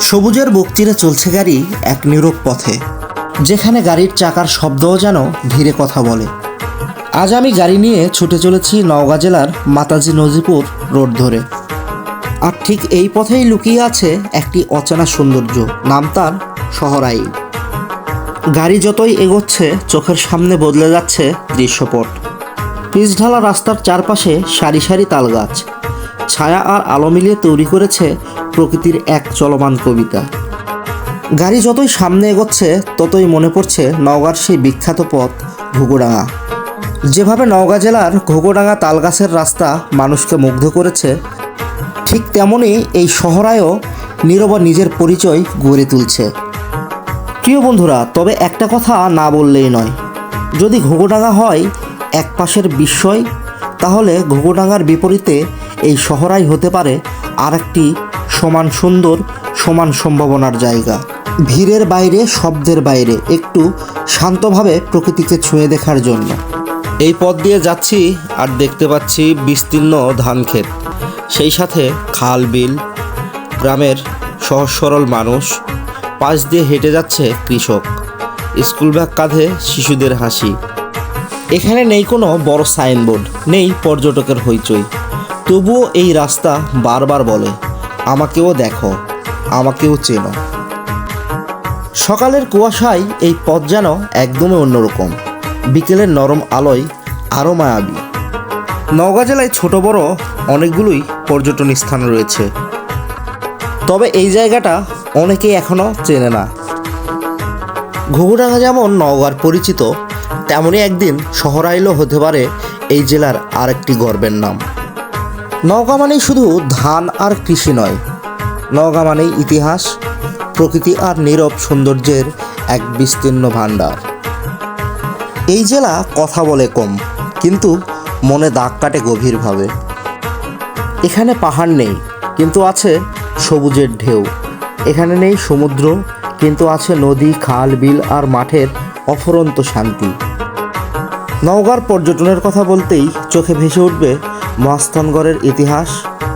সবুজের বুক চিরে চলছে গাড়ি এক নীরব পথে, যেখানে গাড়ির চাকার শব্দও যেন ধীরে কথা বলে। আজ আমি গাড়ি নিয়ে ছুটে চলেছি নওগাঁ জেলার মাতাজি নজিপুর রোড ধরে। আর ঠিক এই পথেই লুকিয়ে আছে একটি অচেনা সৌন্দর্য, নাম তার শহরাই গাড়ি যতই এগোচ্ছে, চোখের সামনে বদলে যাচ্ছে দৃশ্যপট। পিচঢালা রাস্তার চারপাশে সারি সারি তালগাছ। ছায়া আর আলো মিলিয়ে তৈরি করেছে প্রকৃতির এক চলমান কবিতা। গাড়ি যতই সামনে এগোচ্ছে, ততই মনে পড়ছে নওগাঁর সেই বিখ্যাত পথ ঘুঘুডাঙ্গা। যেভাবে নওগাঁ জেলার ঘুঘুডাঙ্গা তালগাছের রাস্তা মানুষকে মুগ্ধ করেছে, ঠিক তেমনই এই শহরায়ও নীরবা নিজের পরিচয় গড়ে তুলছে। প্রিয় বন্ধুরা, তবে একটা কথা না বললেই নয়। যদি ঘুঘুডাঙ্গা হয় এক পাশের বিস্ময়, তাহলে ঘুঘুডাঙ্গার বিপরীতে এই শহরাই হতে পারে আর একটি সমান সুন্দর, সমান সম্ভাবনার জায়গা। ভিড়ের বাইরে, শব্দের বাইরে, একটু শান্তভাবে প্রকৃতিকে ছুঁয়ে দেখার জন্য। এই পথ দিয়ে যাচ্ছি আর দেখতে পাচ্ছি বিস্তীর্ণ ধান ক্ষেত। সেই সাথে খাল, বিল, গ্রামের সহজ সরল মানুষ, পাশ দিয়ে হেঁটে যাচ্ছে কৃষক। স্কুল ব্যাগ কাঁধে শিশুদের হাসি। এখানে নেই কোনো বড় সাইনবোর্ড, নেই পর্যটকের হইচই। তবুও এই রাস্তা বারবার বলে, আমাকেও দেখো, আমাকেও চেনো। সকালের কুয়াশায় এই পথ যেন একদমই অন্যরকম। বিকেলের নরম আলোয় আরও মায়াবী। নওগাঁ জেলায় ছোট বড় অনেকগুলোই পর্যটন স্থান রয়েছে। তবে এই জায়গাটা অনেকেই এখনও চেনে না। ঘুঘুডাঙ্গা যেমন নওগাঁর পরিচিত তেমনই একদিন শহরাইলও হতে পারে এই জেলার আরেকটি গর্বের নাম। নওগাঁ মানেই শুধু ধান আর কৃষি নয়। নওগাঁ মানেই ইতিহাস, প্রকৃতি আর নীরব সৌন্দর্যের এক বিস্তীর্ণ ভাণ্ডার। এই জেলা কথা বলে কম, কিন্তু মনে দাগ কাটে গভীরভাবে। এখানে পাহাড় নেই, কিন্তু আছে সবুজের ঢেউ। এখানে নেই সমুদ্র, কিন্তু আছে নদী, খাল, বিল আর মাঠের অফরন্ত শান্তি। নওগাঁর পর্যটনের কথা বলতেই চোখে ভেসে উঠবে মহাস্থানগড়ের ইতিহাস,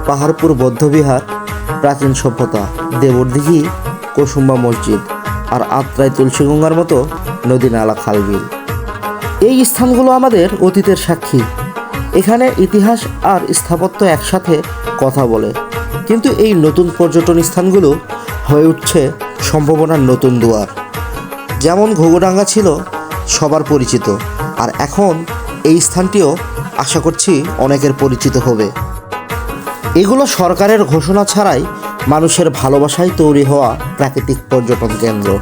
পাহাড়পুর বৌদ্ধবিহার, প্রাচীন সভ্যতা, দেবরদিঘি, কুসুম্বা মসজিদ আর আত্রাই তুলসীগঙ্গার মতো নদী নালা খালবিল। এই স্থানগুলো আমাদের অতীতের সাক্ষী। এখানে ইতিহাস আর স্থাপত্য একসাথে কথা বলে। কিন্তু এই নতুন পর্যটন স্থানগুলো হয়ে উঠছে সম্ভাবনার নতুন দুয়ার। যেমন ঘুঘুডাঙ্গা ছিল সবার পরিচিত, আর এখন এই স্থানটিও আশা করছি অনেকের পরিচিত হবে। এগুলো সরকারের ঘোষণা ছাড়াই মানুষের ভালোবাসায় তৈরি হওয়া প্রাকৃতিক পর্যটন কেন্দ্র।